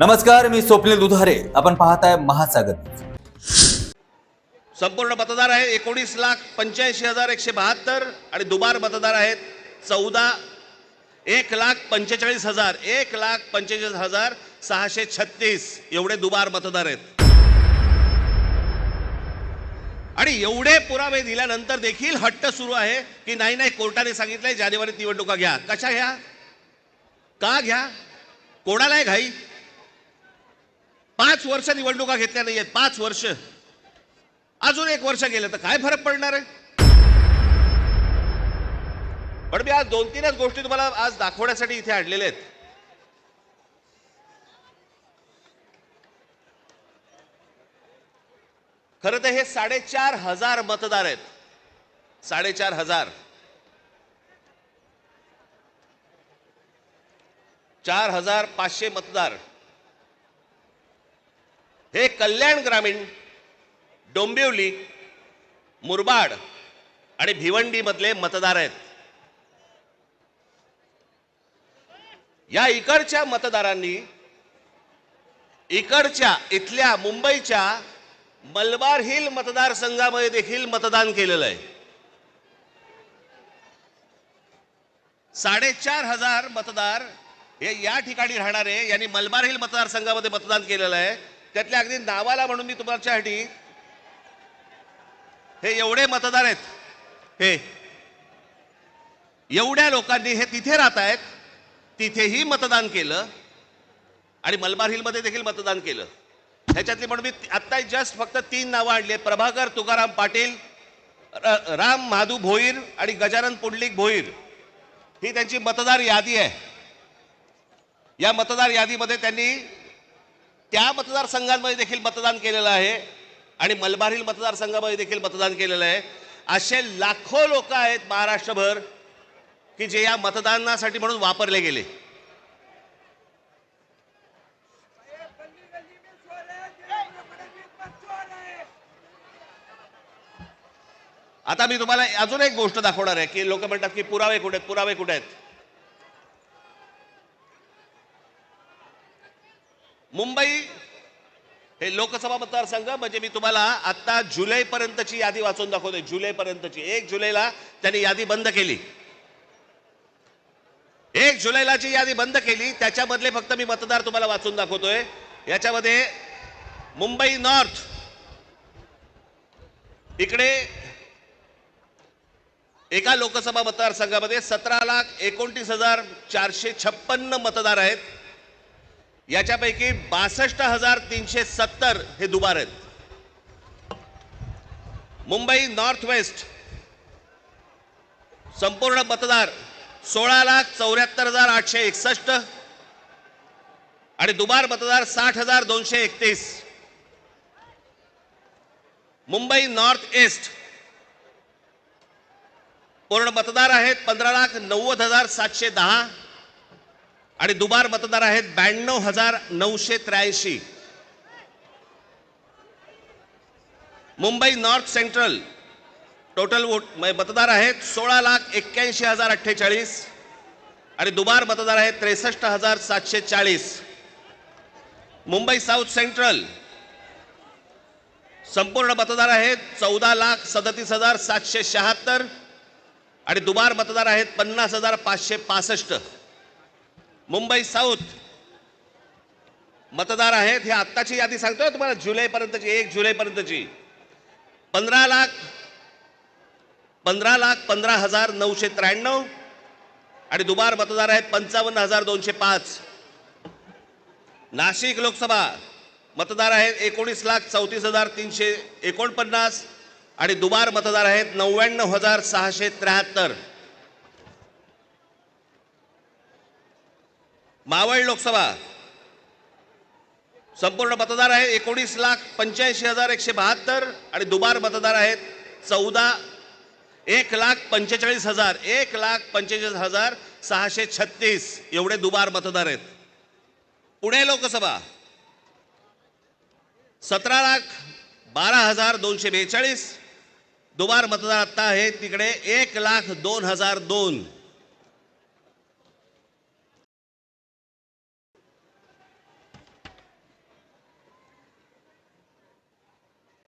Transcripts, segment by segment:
नमस्कार मी स्वप्नील दुधारे. आपण पाहताय महासागर. संपूर्ण मतदार आहे एकोणीस लाख पंच्याऐंशी हजार एकशे बहात्तर आणि दुबार मतदार आहेत चौदा एक लाख पंचेचाळीस हजार एक लाख पंचेचाळीस हजार सहाशे छत्तीस एवढे दुबार मतदार आहेत. आणि एवढे पुरावे दिल्यानंतर देखील हट्ट सुरू आहे की नाही नाही कोर्टाने सांगितलंय जानेवारीत निवडणुका घ्या. कशा घ्या? का घ्या? कोणालाय घाई? पाच वर्ष निवडणुका घेतल्या नाहीयेत पाच वर्ष. अजून एक वर्ष गेलं तर काय फरक पडणार आहे? पण मी आज दोन तीनच गोष्टी तुम्हाला आज दाखवण्यासाठी इथे आणलेल्या आहेत. खरं तर हे साडेचार हजार मतदार आहेत. साडेचार हजार. चार हजार पाचशे मतदार. हे कल्याण ग्रामीण डोंबिवली मुरबाड आणि भिवंडीमधले मतदार आहेत. या इकडच्या मतदारांनी इकडच्या इथल्या मुंबईच्या मलबार हिल मतदारसंघामध्ये देखील मतदान केलेलं आहे. साडेचार हजार मतदार हे या ठिकाणी राहणारे यांनी मलबार हिल मतदारसंघामध्ये मतदान केलेलं आहे. त्यातल्या अगदी नावाला म्हणून मी तुमच्यासाठी हे एवढे मतदार आहेत. हे एवढ्या लोकांनी हे तिथे राहत आहेत तिथेही मतदान केलं आणि मलबार हिलमध्ये देखील मतदान केलं. ह्याच्यातली म्हणून मी आत्ता जस्ट फक्त तीन नावं आणली प्रभाकर तुकाराम पाटील र- राम महादू भोईर आणि गजानन पुंडलिक भोईर. ही त्यांची मतदार यादी आहे. या मतदार यादीमध्ये त्यांनी त्या मतदारसंघांमध्ये देखील मतदान केलेलं आहे आणि मलबारील मतदारसंघामध्ये देखील मतदान केलेलं आहे. असे लाखो लोक आहेत महाराष्ट्रभर की जे या मतदानासाठी म्हणून वापरले गेले. आता मी तुम्हाला अजून एक गोष्ट दाखवणार आहे की लोक म्हणतात की पुरावे कुठे आहेत पुरावे कुठे आहेत? मुंबई हे लोकसभा मतदारसंघ म्हणजे मी तुम्हाला आत्ता जुलै पर्यंतची यादी वाचून दाखवतोय. जुलै पर्यंतची एक जुलैला त्यांनी यादी बंद केली. एक जुलैला जी यादी बंद केली. त्याच्यामधले फक्त मी मतदार तुम्हाला वाचून दाखवतोय. याच्यामध्ये मुंबई नॉर्थ. इकडे एका लोकसभा मतदारसंघामध्ये सतरा लाख एकोणतीस हजार चारशे छप्पन्न मतदार आहेत. याच्यापैकी बासष्ट हजार तीनशे सत्तर हे दुबार आहेत. मुंबई नॉर्थ वेस्ट संपूर्ण मतदार सोळा लाख चौऱ्याहत्तर हजार आठशे एकसष्ट आणि दुबार मतदार साठ हजार दोनशे एकतीस. मुंबई नॉर्थ ईस्ट पूर्ण मतदार आहेत पंधरा लाख नव्वद हजार सातशे दहा. आणि दुबार मतदार आहेत ब्याण्णव हजार नऊशे त्र्याऐंशी. Mumbai North Central total vote म्हणजे मतदार आहेत सोळा लाख एक्क्याऐंशी हजार अठ्ठेचाळीस आणि दुबार मतदार आहेत त्रेसष्ट हजार सातशे चाळीस. मुंबई साऊथ सेंट्रल संपूर्ण मतदार आहेत चौदा लाख सदतीस हजार सातशे शहात्तर आणि दुबार मतदार आहेत पन्नास हजार पाचशे पासष्ट. मुंबई साऊथ. मतदार आहेत हे आत्ताची यादी सांगतोय हो तुम्हाला जुलैपर्यंतची एक जुलैपर्यंतची. पंधरा लाख पंधरा लाख पंधरा हजार नऊशे त्र्याण्णव आणि दुबार मतदार आहेत पंचावन्न हजार दोनशे पाच. नाशिक लोकसभा मतदार आहेत एकोणीस लाख चौतीस हजार तीनशे एकोणपन्नास आणि दुबार मतदार आहेत नव्याण्णव हजार सहाशे त्र्याहत्तर. मावळ लोकसभा. संपूर्ण मतदार आहे एकोणीस लाख पंच्याऐंशी हजार एकशे बहात्तर आणि दुबार मतदार आहेत चौदा एक लाख पंचेचाळीस हजार एक लाख पंचेचाळीस हजार सहाशे छत्तीस एवढे दुबार मतदार आहेत. पुणे लोकसभा. सतरा लाख बारा हजार दोनशे बेचाळीस. दुबार मतदार आता आहे तिकडे एक लाख दोन हजार दोन.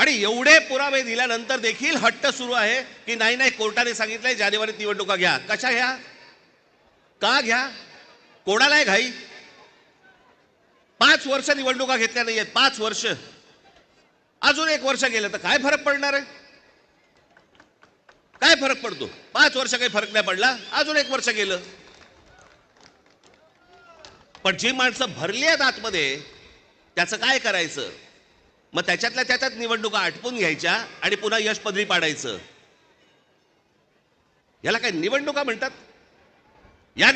आणि एवढे पुरावे दिल्यानंतर देखील हट्ट सुरू आहे की नाही नाही कोर्टाने सांगितलंय जानेवारीत निवडणुका घ्या. कशा घ्या? का घ्या? कोणाला आहे घाई? पाच वर्ष निवडणुका घेतल्या नाहीयेत पाच वर्ष. अजून एक वर्ष गेलं तर काय फरक पडणार आहे? काय फरक पडतो? पाच वर्ष काही फरक नाही पडला अजून एक वर्ष गेलं. पण जी माणसं भरली आहेत आतमध्ये त्याचं काय करायचं? मग त्याच्यातल्या त्याच्यात निवडणुका आटपून घ्यायच्या आणि पुन्हा यश पदरी पाडायचं. याला काय निवडणुका म्हणतात? या